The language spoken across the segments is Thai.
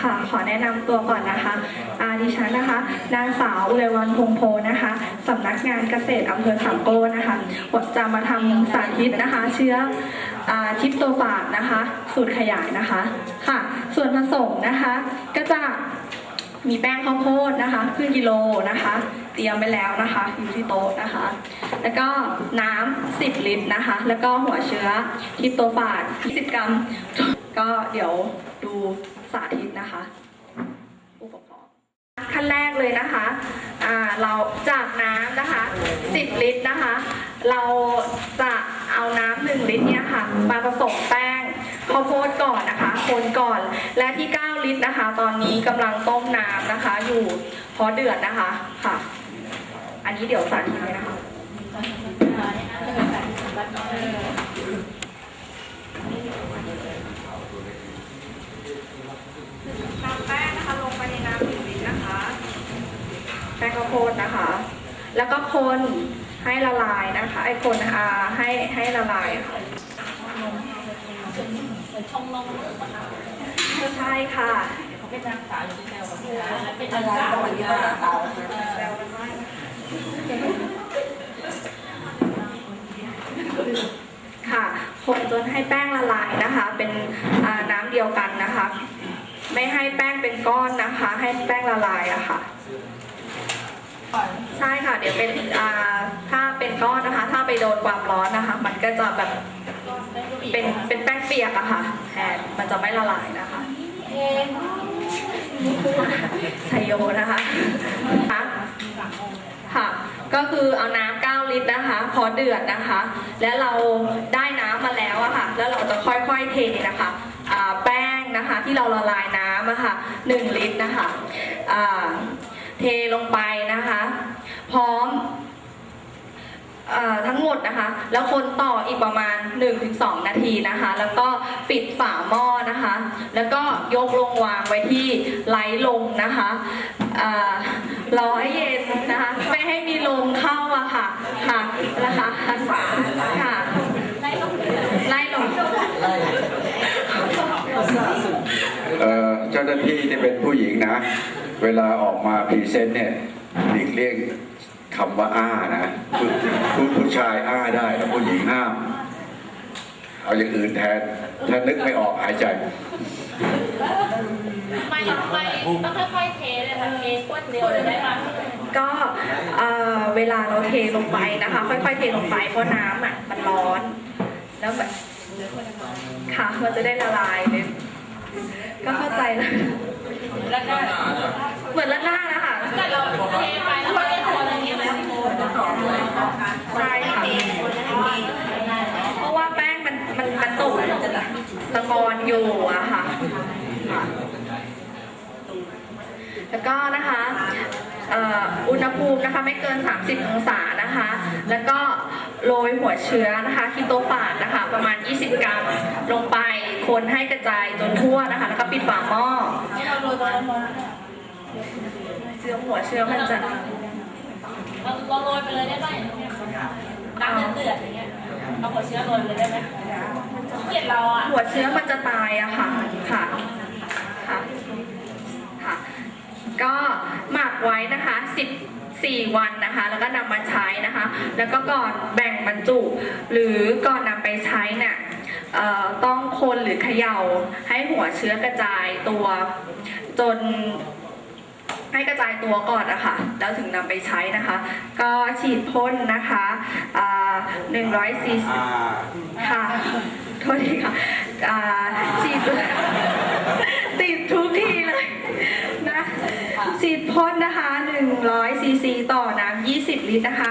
ค่ะ ขอแนะนำตัวก่อนนะคะอาดิฉันนะคะ นางสาวอุไรวันพงโพนะคะสำนักงานเกษตรอำเภอสามโก้นะคะจะมาทำสาธิตนะคะ เชื้ออทิปโตฟาดนะคะ สูตรขยายนะคะค่ะ ส่วนผสมนะคะ ก็จะมีแป้งข้าวโพดนะคะครึ่งกิโลนะคะ เตรียมไปแล้วนะคะ อยู่ที่โต๊ะนะคะ แล้วก็น้ำ10 ลิตรนะคะ แล้วก็หัวเชื้อทิปโตฟาด20 กรัม ก็เดี๋ยวดู สาธิตนะคะอุปกรณ์ขั้นแรกเลยนะคะอ่าเราจากน้ำนะคะ 10 ลิตรนะคะ เราจะเอาน้ำ1ลิตรเนี่ยค่ะ มาผสมแป้งข้าวโพดก่อนนะคะคนก่อนและที่ 9 ลิตรนะคะ ตอนนี้กำลังต้มน้ำนะคะ อยู่พอเดือดนะคะค่ะ อันนี้เดี๋ยวสาธิตเลยนะคะ นำแป้งนะคะลงไปในน้ำหนึ่งลิตรนะคะ แป้งข้าวโพดนะคะ แล้วก็คนให้ละลายนะคะ ไอ้คนอ่าให้ให้ละลายค่ะใช่ค่ะ เป็นนางสาวอยู่ที่แซวกับพี่แล้วเป็นนางสาวอยู่ที่แซว แซวกันได้ คนจนให้แป้งละลายนะคะ เป็นน้ำเดียวกันนะคะ ไม่ให้แป้งเป็นก้อนนะคะ ให้แป้งละลายอะค่ะใช่ค่ะ เดี๋ยวเป็นถ้าเป็นก้อนนะคะ ถ้าไปโดนความร้อนนะคะ มันก็จะแบบเป็นเป็นแป้งเปียกอะค่ะแทนมันจะไม่ละลายนะคะชัยโยนะคะค่ะค่ะ ก็คือเอาน้ำ9ลิตรนะคะ พอเดือดนะคะ แล้วเราได้น้ำมาแล้วอะค่ะ แล้วเราจะค่อยๆเทนะคะแป้งนะคะที่เราละลายน้ำอะค่ะ1ลิตรนะคะเทลงไปนะคะ พร้อม ทั้งหมดนะคะ แล้วคนต่ออีกประมาณ 1-2 นาทีนะคะ แล้วก็ปิดฝาหม้อนะคะ แล้วก็ยกลงวางไว้ที่ไร้ลมนะคะอ่ารอให้เย็นนะคะ ไม่ให้มีลมเข้าอะค่ะค่ะนะคะค่ะไล่ลมเอ่อเจ้าหน้าที่ที่เป็นผู้หญิงนะ เวลาออกมาพรีเซนต์เนี่ยหลีกเลี่ยง คำว่าอ้านะผู้ผู้ผู้ชายอ้าได้แต่ผู้หญิงห้าม เอาอย่างอื่นแทน ถ้านึกไม่ออกหายใจ ไม่ไม่ต้องค่อยๆเทเลยค่ะเทขวดเดียวเลยได้ไหมก็เอ่อเวลาเราเทลงไปนะคะ ค่อยๆเทลงไปเพราะน้ำอะมันร้อน แล้วแบบค่ะมันจะได้ละลายเลยก็เข้าใจแล้วแล้วก็เหมือนละหน้านะคะแต่เราเทไปแล้ว ใช่ค่ะเพราะว่าแป้งมันมันมันตกตะกอนอยู่อะค่ะค่ะแล้วก็นะคะเอ่ออุณหภูมินะคะไม่เกิน 30 องศานะคะ แล้วก็โรยหัวเชื้อนะคะคีโตฟาดนะคะ ประมาณ 20 กรัมลงไปคนให้กระจายจนทั่วนะคะ แล้วก็ปิดฝาหม้อที่เราโรยตัวละมอนเชื้อหัวเชื้อมันจะ เราเราโรยไปเลยได้ไหมน้ำเดือดๆอย่างเงี้ยเอาหัวเชื้อโรยไปเลยได้ไหมเกลียดเราอะหัวเชื้อมันจะตายอะค่ะ ค่ะ ค่ะ ค่ะ ก็หมักไว้นะคะ14วันนะคะ แล้วก็นำมาใช้นะคะ แล้วก็ก่อนแบ่งบรรจุ หรือก่อนนำไปใช้เนี่ยเอ่อต้องคนหรือเขย่าให้หัวเชื้อกระจายตัวจน ให้กระจายตัวก่อนนะคะแล้วถึงนำไปใช้นะคะ ก็ฉีดพ่นนะคะอ่า100ซีซีค่ะโทษทีค่ะอ่าฉีดติดทุกทีเลยนะฉีดพ่นนะคะ100ซีซีต่อน้ำ20 ลิตรนะคะ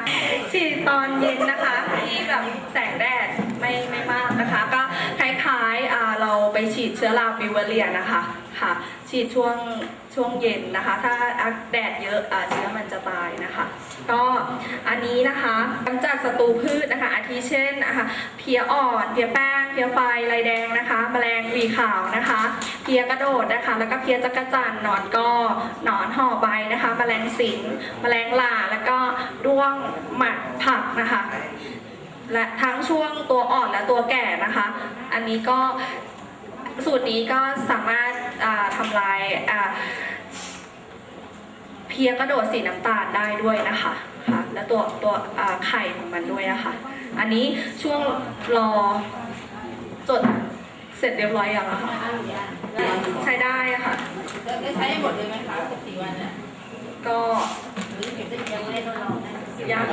ฉีดตอนเย็นนะคะ ที่แบบแสงแดดไม่ไม่มากนะคะ ก็คล้ายๆอ่าเราไป ฉีดเชื้อราบิวเวอเรียนะคะค่ะฉีดช่วงช่วงเย็นนะคะ ถ้าแดดเยอะเชื้อมันจะตายนะคะ ก็อันนี้นะคะกำจัดศัตรูพืชนะคะ อาทิเช่นนะคะเพียอ่อนเพียแป้งเพียไฟลายแดงนะคะ แมลงวีขาวนะคะ เพียกระโดดนะคะ แล้วก็เพียจักรจันหนอนกอหนอนห่อใบนะคะ แมลงสิงแมลงหล่าแล้วก็ด้วงหมัดผักนะคะและทั้งช่วงตัวอ่อนและตัวแก่นะคะ อันนี้ก็ สูตรนี้ก็สามารถทำลายเพียกระโดดสีน้ำตาลได้ด้วยนะคะค่ะและตัวตัวไข่ของมันด้วยนะคะ อันนี้ช่วงรอจดเสร็จเรียบร้อยยังอะคะใช้ได้ค่ะ จะใช้ให้หมดเลยไหมคะ14วันเนี่ย ก็ หรือเก็บได้ยังไม่ได้ทดลองนะ ยัง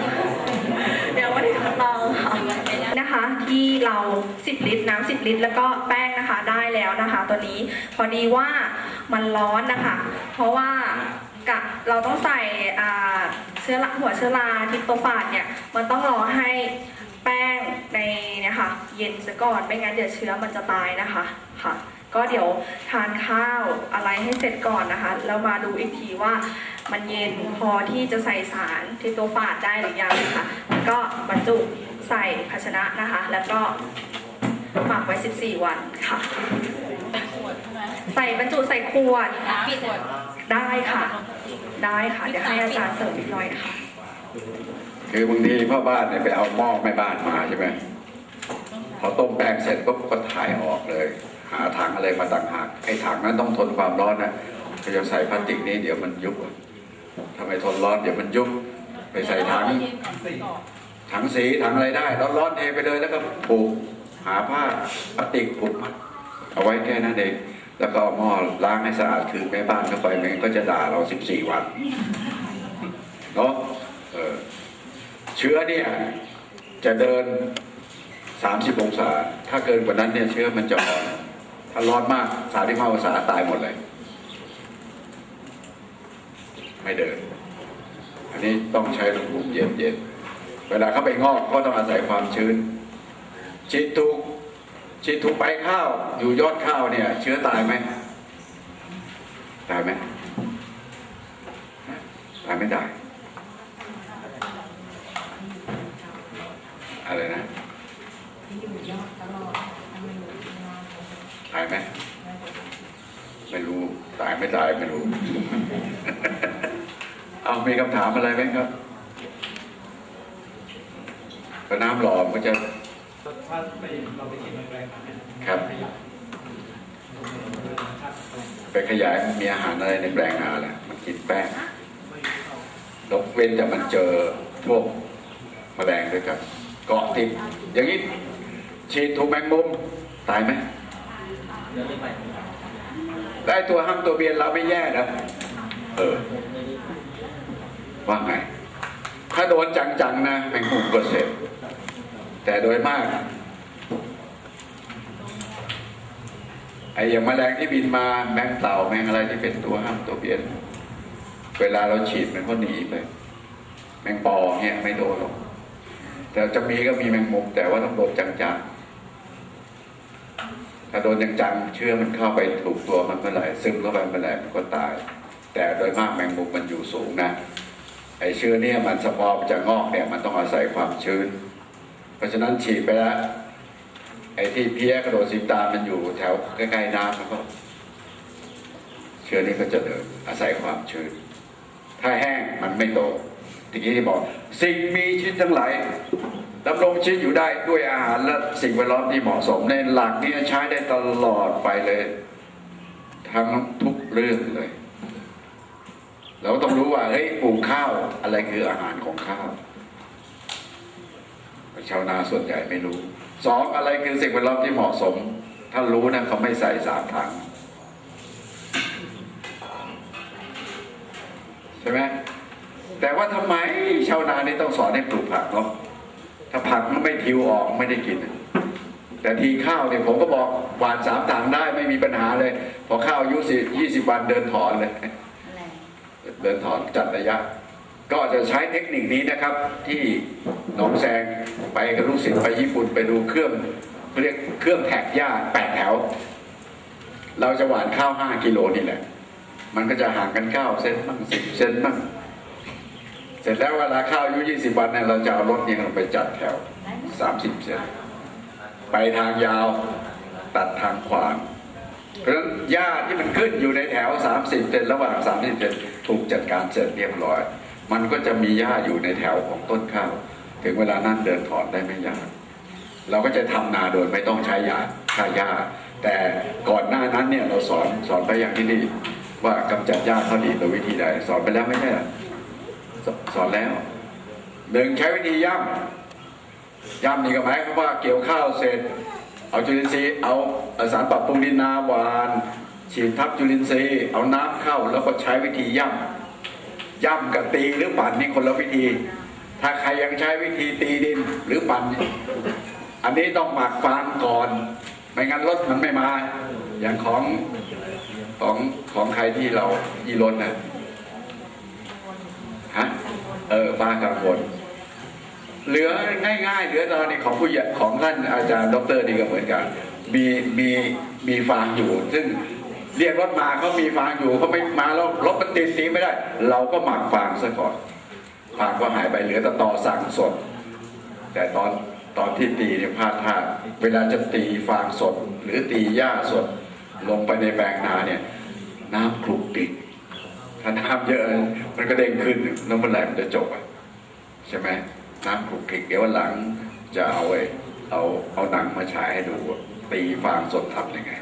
ยังไม่ได้ทดลองค่ะนะคะ ที่เรา 10 ลิตร น้ำ10 ลิตร แล้วก็แป้งนะคะได้แล้วนะคะ ตัวนี้พอดีว่ามันร้อนนะคะ เพราะว่ากะเราต้องใส่เชื้อละหัวเชื้อราทิปโตฟาดเนี่ยมันต้องรอให้แป้งในเนี่ยค่ะเย็นซะก่อนไม่งั้นเดี๋ยวเชื้อมันจะตายนะคะค่ะ ก็เดี๋ยวทานข้าวอะไรให้เสร็จก่อนนะคะ แล้วมาดูอีกทีว่ามันเย็นพอที่จะใส่สารทิโตฟาดได้หรือยังค่ะแล้วก็บรรจุใส่ภาชนะนะคะ แล้วก็หมักไว้ 14 วันค่ะเป็นขวดใช่ไหมใส่บรรจุใส่ขวดน้ำขวดได้ค่ะ ได้ค่ะเดี๋ยวให้อาจารย์เสริมอีกหน่อยค่ะ คือบางทีพ่อบ้านเนี่ยไปเอาหม้อแม่บ้านมาใช่ไหมพอต้มแป้งเสร็จปุ๊บก็ถ่ายออกเลย หาถังอะไรมาต่างหากไอ้ถังนั้นต้องทนความร้อนนะก็จะใส่พลาสติกนี้เดี๋ยวมันยุบทำไมทนร้อนเดี๋ยวมันยุบไปใส่ถังถังสีถังอะไรได้ร้อนๆเทไปเลยแล้วก็ผูกหาผ้าพลาสติกผูกมัดเอาไว้แค่นั้นเองแล้วก็หม้อล้างให้สะอาดคือแม่บ้านเข้าไปไม่งั้นก็จะด่าเรา14วันเนาะเออเชื้อเนี่ยจะเดิน30องศา ถ้าเกินกว่านั้นเนี่ยเชื้อมันจะอ่อน ถ้าร้อนมาก35องศาตายหมดเลย ไม่เดิน อันนี้ต้องใช้อุณหภูมิเย็นๆเวลาเขาไปงอกก็ต้องอาศัยความชื้นฉีดถูกฉีดถูกใบข้าว อยู่ยอดข้าวเนี่ย เชื้อตายไหมตายไหมตายไม่ตายอะไรนะตาย ไหมไม่รู้ตายไม่ตายไม่รู้ เอามีคำถามอะไรไหมครับก็น้ำหล่อมก็จะถ้าไปเราไปกินแรงๆเนี่ยครับไปขยายมันมีอาหารอะไรในแปลงนาแหละมันกินแป้งนกเว้นแต่มันเจอพวกแมลงด้วยกันเกาะติดอย่างนี้ฉีดถูกแมงมุมตายไหม ได้ตัวห้ามตัวเบียนเราไม่แย่นะเออ ว่าไง ถ้าโดนจังๆนะแมงมุมก็เสร็จแต่โดยมากไอ้อย่างแมลงที่บินมาแมงเต่าแมงอะไรที่เป็นตัวห้ามตัวเบียนเวลาเราฉีดมันก็หนีไปแมงปอเนี่ยไม่โดนหรอกแต่จะมีก็มีแมงมุมแต่ว่าต้องโดนจังๆ ถ้าโดนจังๆเชื้อมันเข้าไปถูกตัวมันเมื่อไหร่ซึมเข้าไปเมื่อไหร่มันก็ตาย แต่โดยมากแมงมุมมันอยู่สูงนะไอ้เชื้อเนี่ยมันสปอร์จะงอกเนี่ยมันต้องอาศัยความชื้น เพราะฉะนั้นฉีดไปแล้วไอ้ที่เพี้ยกระโดดซิมตามันอยู่แถวใกล้ๆน้ำมันก็เชื้อนี้ก็จะเดินอาศัยความชื้น ถ้าแห้งมันไม่โตทีนี้ที่บอก สิ่งมีชีวิตทั้งหลาย ดำรงชีวิตอยู่ได้ด้วยอาหารและสิ่งแวดล้อมที่เหมาะสมในหลักนี้ใช้ได้ตลอดไปเลย ทั้งทุกเรื่องเลย เราก็ต้องรู้ว่าเฮ้ยปลูกข้าวอะไรคืออาหารของข้าวชาวนาส่วนใหญ่ไม่รู้สองอะไรคือสิ่งแวดล้อมที่เหมาะสม ถ้ารู้นะเขาไม่ใส่สามถังใช่ไหมแต่ว่าทำไมชาวนานี่ต้องสอนให้ปลูกผักเนาะ ถ้าผักมันไม่ทิวออกไม่ได้กิน แต่ทีข้าวเนี่ยผมก็บอกหวานสามถังได้ไม่มีปัญหาเลย พอข้าวอายุสิยี่สิบวันเดินถอนเลย เดินถอนจัดระยะ ก็จะใช้เทคนิคนี้นะครับ ที่หนองแซงไปกับลูกศิษย์ไปญี่ปุ่นไปดูเครื่องเรียกเครื่องแท็กหญ้าแปดแถว เราจะหว่านข้าวห้ากิโลนี่แหละ มันก็จะห่างกันเก้าเซนบ้างสิบเซนบ้างเส ร็จแล้วเวลาข้าวอายุยี่สิบวันเนี่ยเราจะเอารถเนี่ยลงไปจัดแถวสามสิบเซนไปทางยาวตัดทางขวางเพราะฉะนั้นหญ้าที่มันขึ้นอยู่ในแถว 30เซนระหว่าง 30เซนถูกจัดการเสร็จเรียบร้อย มันก็จะมีหญ้าอยู่ในแถวของต้นข้าว ถึงเวลานั้นเดินถอนได้ไม่ยาก เราก็จะทำนาโดยไม่ต้องใช้ยาฆ่าหญ้า แต่ก่อนหน้านั้นเนี่ยเราสอนสอนไปอย่างที่นี่ว่ากำจัดหญ้าเข้าดีโดยวิธีใดสอนไปแล้วไม่ใช่ สอนแล้วหนึ่งใช้วิธีย่ำย่ำนี่ก็หมายความว่าเกี่ยวข้าวเสร็จ เอาจุลินทรีย์เอาสารปรับปรุงดินนาหวานฉีดทับจุลินทรีย์เอาน้ำเข้าแล้วก็ใช้วิธีย่ำย่ำกับตีหรือปั่นนี่คนละวิธี ถ้าใครยังใช้วิธีตีดินหรือปั่น อันนี้ต้องหมักฟางก่อน ไม่งั้นรถมันไม่มา อย่างของของของใครที่เราอีรถนะฮะ เออป้ากังวลเหลือง่าย ๆ เหลือตอนนี้ของผู้ใหญ่ของท่านอาจารย์ดรนี่ก็เหมือนกัน มีมีมีฟางอยู่ ซึ่งเรียกรถมาเขามีฟางอยู่เขาไม่มาแล้วรถมันติดตีไม่ได้ เราก็หมักฟางซะก่อนฟางก็หายไปเหลือแต่ตอสั่งสด แต่ตอนตอนที่ตีเนี่ยพลาดท่าเวลาจะตีฟางสด หรือตีหญ้าสด ลงไปในแปลงนาเนี่ย น้ำคลุกติด ถ้าน้ำเยอะมันก็เด้งขึ้นแล้วเมื่อไหร่มันจะจบอะใช่ไหมน้ำขลุกขลิกเดี๋ยววันหลังจะเอาไอ้เอาเอาหนังมาฉายให้ดูตีฟางสดทำยังไง